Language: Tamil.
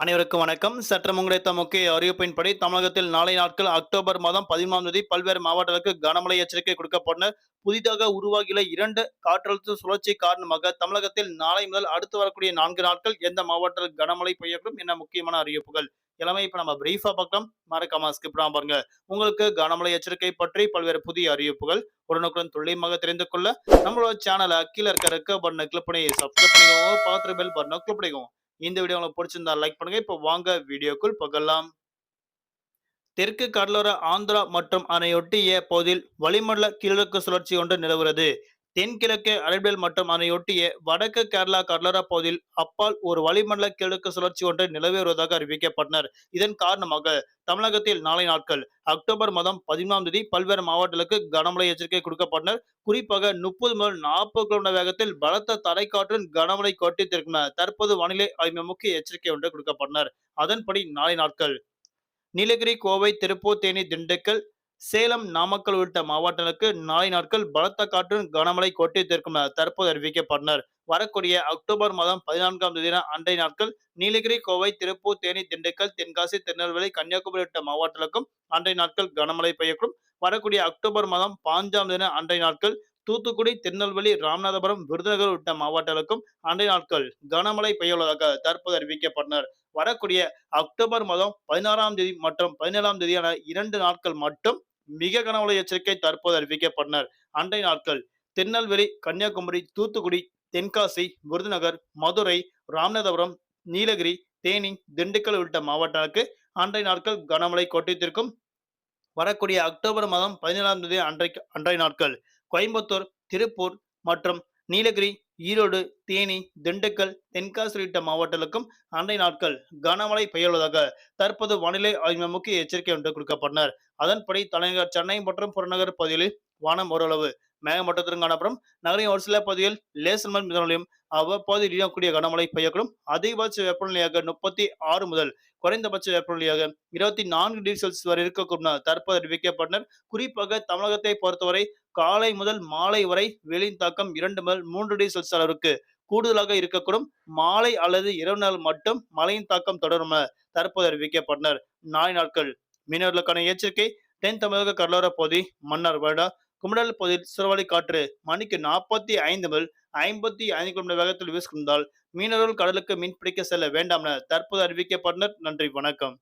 அனைவருக்கும் வணக்கம். சற்றம் கிடைத்த முக்கிய அறிவிப்பின்படி தமிழகத்தில் நாளை நாட்கள் அக்டோபர் மாதம் பதிமூணாம் தேதி பல்வேறு மாவட்டங்களுக்கு கனமழை எச்சரிக்கை கொடுக்கப்பட்டன. புதிதாக உருவாகியுள்ள இரண்டு காற்றழுத்த சுழற்சி காரணமாக தமிழகத்தில் நாளை முதல் அடுத்து வரக்கூடிய நான்கு நாட்கள் எந்த மாவட்டத்தில் கனமழை பெய்யக்கூடும் என முக்கியமான அறிவிப்புகள். எல்லாமே இப்ப நம்ம பிரீஃபா பக்கம் மறக்காம ஸ்கிப் பாருங்க. உங்களுக்கு கனமழை எச்சரிக்கை பற்றி பல்வேறு புதிய அறிவிப்புகள் உடனுக்குடன் துல்லியமாக தெரிந்து கொள்ள நம்மளோட சேனலை கீழே இருக்க ரெக்க பட்டனை கிளிக் பண்ணி சப்ஸ்கிரைப் பண்ணிக்கோங்க. பக்கத்துல பெல் பட்டனை கிளிக் பண்ணிக்கோங்க. இந்த வீடியோ உங்களுக்கு பிடிச்சிருந்தா லைக் பண்ணுங்க. இப்போ வாங்க வீடியோக்குள் போகலாம். தெற்கு கடலோர ஆந்திரா மற்றும் அதனையொட்டிய பகுதியில் வளிமண்டல கிழக்கு சுழற்சி ஒன்று நிலவுகிறது. தென்கிழக்கு அரபியல் மற்றும் அதனையொட்டிய வடக்கு கேரளா கடலோர பகுதியில் அப்பால் ஒரு வளிமண்டல கிழக்கு சுழற்சி ஒன்று நிலவி வருவதாக அறிவிக்கப்பட்டனர். இதன் காரணமாக தமிழகத்தில் நாளை நாட்கள் அக்டோபர் மாதம் பதிமூணாம் தேதி பல்வேறு மாவட்டங்களுக்கு கனமழை எச்சரிக்கை கொடுக்கப்பட்டனர். குறிப்பாக முப்பது முதல் நாற்பது கிலோமீட்டர் வேகத்தில் பலத்த தரைக்காற்றுடன் கனமழை கொட்டித்திருக்கும் தற்போது வானிலை ஆய்வு முக்கிய எச்சரிக்கை ஒன்று கொடுக்கப்பட்டனர். அதன்படி நாளை நாட்கள் நீலகிரி கோவை திருப்பூர் தேனி திண்டுக்கல் சேலம் நாமக்கல் உள்ளிட்ட மாவட்டங்களுக்கு நாளை நாட்கள் பலத்த காற்றுடன் கனமழை கொட்டித்திருக்கும் என தற்போது அறிவிக்கப்பட்டனர் வரக்கூடிய அக்டோபர் மாதம் பதினான்காம் தேதி அன்றைய நாட்கள் நீலகிரி கோவை திருப்பூர் தேனி திண்டுக்கல் தென்காசி திருநெல்வேலி கன்னியாகுமரி உள்ளிட்ட மாவட்டங்களுக்கும் அன்றைய நாட்கள் கனமழை பெய்யக்கும் வரக்கூடிய அக்டோபர் மாதம் பாஞ்சாம் தேதி அன்றைய நாட்கள் தூத்துக்குடி திருநெல்வேலி ராமநாதபுரம் விருதுநகர் உள்ளிட்ட மாவட்டங்களுக்கும் அன்றைய நாட்கள் கனமழை பெய்யுள்ளதாக தற்போது அறிவிக்கப்பட்டனர். வரக்கூடிய அக்டோபர் மாதம் பதினாறாம் தேதி மற்றும் பதினேழாம் தேதியான இரண்டு நாட்கள் மட்டும் மிக கனமழை எச்சரிக்கை தற்போது அறிவிக்கப்பட்டனர். அண்டை நாட்கள் திருநெல்வேலி கன்னியாகுமரி தூத்துக்குடி தென்காசி விருதுநகர் மதுரை ராமநாதபுரம் நீலகிரி தேனி திண்டுக்கல் உள்ளிட்ட மாவட்டங்களுக்கு அன்றைய நாட்கள் கனமழை கொட்டித்திருக்கும். வரக்கூடிய அக்டோபர் மாதம் பதினேழாம் தேதி அன்றைக்கு அன்றைய நாட்கள். கோயம்புத்தூர் திருப்பூர் மற்றும் நீலகிரி ஈரோடு தேனி திண்டுக்கல் தென்காசி உள்ளிட்ட மாவட்டங்களுக்கும் அண்டை நாட்கள் கனமழை பெய்யுள்ளதாக தற்போது வானிலை ஆய்வு முக்கிய எச்சரிக்கை ஒன்று கொடுக்கப்பட்டனர் அதன்படி தலைநகர் சென்னை மற்றும் புறநகர் பகுதிகளில் வானம் ஓரளவு மேகமூட்டத்துடன் காணப்படும். நகரின் ஒரு சில பகுதியில் லேசன் மண் மிதமலையும் அவ்வப்போது இடியக்கூடிய கனமழை பெய்யக்கூடும். அதிகபட்ச வெப்பநிலையாக முப்பத்தி ஆறு முதல் குறைந்தபட்ச வெப்பநிலையாக இருபத்தி நான்கு டிகிரி செல்சியஸ் வரை இருக்கக்கூடும் தற்போது அறிவிக்கப்பட்டனர் குறிப்பாக தமிழகத்தை பொறுத்தவரை காலை முதல் மாலை வரை வெளியின் தாக்கம் இரண்டு முதல் மூன்று டிகிரி செல்சியஸ் அளவிற்கு கூடுதலாக இருக்கக்கூடும். மாலை அல்லது இரவு நாள் மட்டும் மழையின் தாக்கம் தொடரும் தற்போது அறிவிக்கப்பட்டனர். நாளை நாட்கள் மீனவர்களுக்கான எச்சரிக்கை. தென் தமிழக கடலோர பகுதி மன்னார் வருடா குமடல் பகுதியில் சுழவலை காற்று மணிக்கு நாற்பத்தி ஐந்து முதல் ஐம்பத்தி ஐந்து கிலோமீட்டர் வேகத்தில் வீசுகின்றால் மீனவர்கள் கடலுக்கு மீன் பிடிக்க செல்ல வேண்டாம் என தற்போது அறிவிக்கப்பட்டனர். நன்றி வணக்கம்.